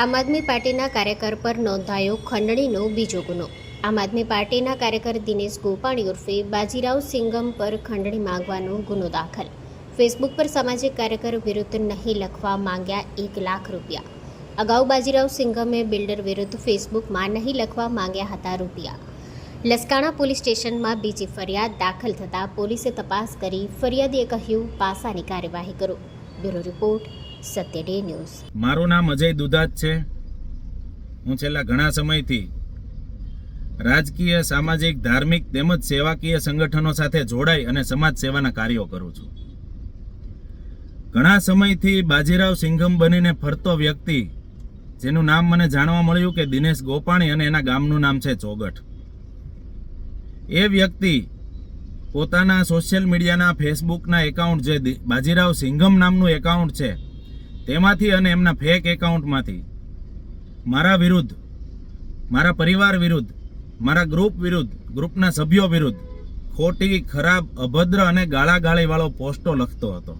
આમ આદમી પાર્ટીના કાર્યકર પર નોંધાયો ખંડણીનો બીજો ગુનો. આમ આદમી પાર્ટીના કાર્યકર દિનેશ ગોપાણી ઉર્ફે બાજીરાવ સિંગમ પર ખંડણી માંગવાનો ગુનો દાખલ. ફેસબુક પર સામાજિક કાર્યકર વિરુદ્ધ નહીં લખવા માંગ્યા એક લાખ રૂપિયા. અગાઉ બાજીરાવ સિંગમે બિલ્ડર વિરુદ્ધ ફેસબુકમાં નહીં લખવા માંગ્યા હતા રૂપિયા. લસકાણા પોલીસ સ્ટેશનમાં બીજી ફરિયાદ દાખલ થતાં પોલીસે તપાસ કરી ફરિયાદીએ કહ્યું, પાસાની કાર્યવાહી કરો. Bureau report Satya Day News. મારું નામ અજય દુધાત છે. હું છેલ્લા ઘણા સમયથી રાજકીય, સામાજિક, ધાર્મિક તેમજ સેવાકીય સંગઠનો સાથે જોડાઈ અને સમાજ સેવાના કાર્યો કરું છું. ઘણા સમયથી બાજીરાવ સિંઘમ બનીને ફરતો વ્યક્તિ, જેનું નામ મને જાણવા મળ્યું કે દિનેશ ગોપાણી અને એના ગામનું નામ છે ચોગઠ. એ વ્યક્તિ પોતાના સોશિયલ મીડિયાના, ફેસબુકના એકાઉન્ટ જે બાજીરાવ સિંઘમ નામનું એકાઉન્ટ છે તેમાંથી અને એમના ફેક એકાઉન્ટમાંથી મારા વિરુદ્ધ, મારા પરિવાર વિરુદ્ધ, મારા ગ્રુપ વિરુદ્ધ ગ્રુપના સભ્યો વિરુદ્ધ ખોટી, ખરાબ, અભદ્ર અને ગાળાગાળીવાળો પોસ્ટો લખતો હતો.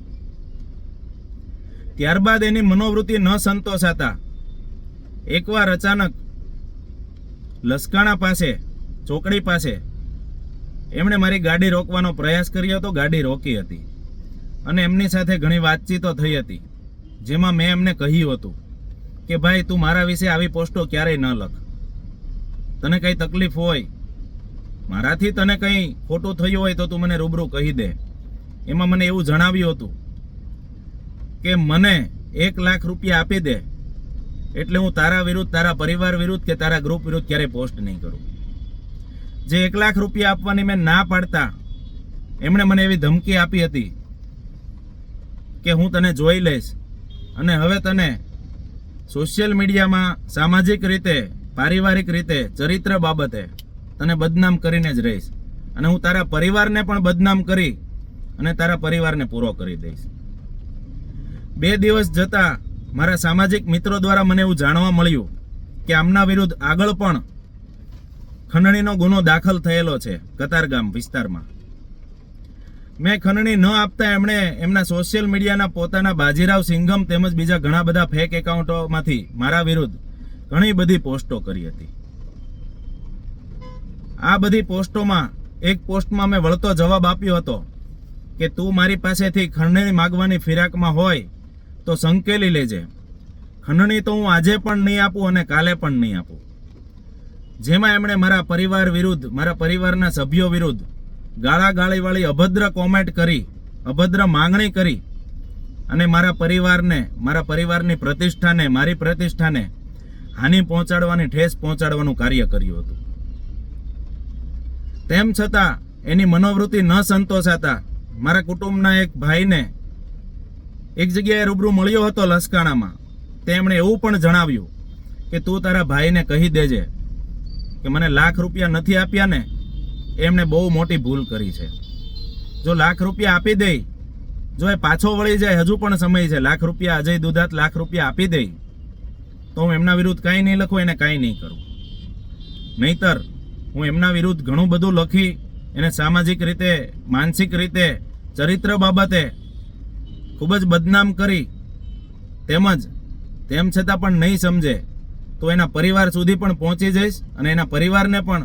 ત્યારબાદ એની મનોવૃત્તિ ન સંતોષાતા એકવાર અચાનક લસકાણા પાસે, ચોકડી પાસે એમણે મારી ગાડી રોકવાનો પ્રયાસ કર્યો હતો ગાડી રોકી હતી અને એમની સાથે ઘણી વાતચીતો થઈ હતી. જેમાં મેં એમને કહ્યું હતું કે, ભાઈ, તું મારા વિશે આવી પોસ્ટો ક્યારેય ન લખ. તને કંઈ તકલીફ હોય, મારાથી તને કંઈ ખોટું થયું હોય તો તું મને રૂબરૂ કહી દે. એમાં મને એવું જણાવ્યું હતું કે, મને એક લાખ રૂપિયા આપી દે, એટલે હું તારા વિરુદ્ધ, તારા પરિવાર વિરુદ્ધ કે તારા ગ્રુપ વિરુદ્ધ ક્યારેય પોસ્ટ નહીં કરું. જે એક લાખ રૂપિયા આપવાની મેં ના પાડતા, એમણે મને એવી ધમકી આપી હતી કે, હું તને જોઈ લઈશ અને હવે તને સોશિયલ મીડિયામાં સામાજિક રીતે, પારિવારિક રીતે, ચરિત્ર બાબતે તને બદનામ કરીને જ રહીશ. અને હું તારા પરિવારને પણ બદનામ કરી અને તારા પરિવારને પૂરો કરી દઈશ. બે દિવસ જતાં મારા સામાજિક મિત્રો દ્વારા મને એવું જાણવા મળ્યું કે આમના વિરુદ્ધ આગળ પણ ખંડણીનો ગુનો દાખલ થયેલો છે કતારગામ વિસ્તારમાં. મેં ખંડણી ન આપતા એમણે એમના સોશિયલ મીડિયાના પોતાના બાજીરાવ સિંઘમ તેમજ બીજા ઘણા બધા ફેક એકાઉન્ટોમાંથી મારા વિરુદ્ધ ઘણી બધી પોસ્ટો કરી હતી. આ બધી પોસ્ટોમાં એક પોસ્ટમાં મેં વળતો જવાબ આપ્યો હતો કે તું મારી પાસેથી ખંડણી માગવાની ફિરાકમાં હોય તો સંકેલી લેજે. ખંડણી તો હું આજે પણ નહીં આપું અને કાલે પણ નહીં આપું. જેમાં એમણે મારા પરિવાર વિરુદ્ધ, મારા પરિવારના સભ્યો વિરુદ્ધ ગાળાગાળીવાળી અભદ્ર કોમેન્ટ કરી, અભદ્ર માંગણી કરી અને મારા પરિવારને, મારા પરિવારની પ્રતિષ્ઠાને, મારી પ્રતિષ્ઠાને હાનિ પહોંચાડવાની ઠેસ પહોંચાડવાનું કાર્ય કર્યું હતું. તેમ છતાં, એની મનોવૃત્તિ ન સંતોષાતા મારા કુટુંબના એક ભાઈને એક જગ્યાએ રૂબરૂ મળ્યો હતો લસકાણામાં. તેમણે એવું પણ જણાવ્યું કે, તું તારા ભાઈને કહી દેજે કે, મને લાખ રૂપિયા નથી આપ્યા ને એમણે બહુ મોટી ભૂલ કરી છે. જો લાખ રૂપિયા આપી દે જો એ પાછો વળી જાય, હજુ પણ સમય છે, લાખ રૂપિયા અજય દુધાત લાખ રૂપિયા આપી દે તો હું એમના વિરુદ્ધ કાંઈ નહીં લખું, એને કાંઈ નહીં કરું. નહીતર, હું એમના વિરુદ્ધ ઘણું બધું લખી, એને સામાજિક રીતે, માનસિક રીતે, ચરિત્ર બાબતે ખૂબ જ બદનામ કરી, તેમજ તેમ છતાં પણ નહીં સમજે, તો એના પરિવાર સુધી પણ પહોંચી જઈશ અને એના પરિવારને પણ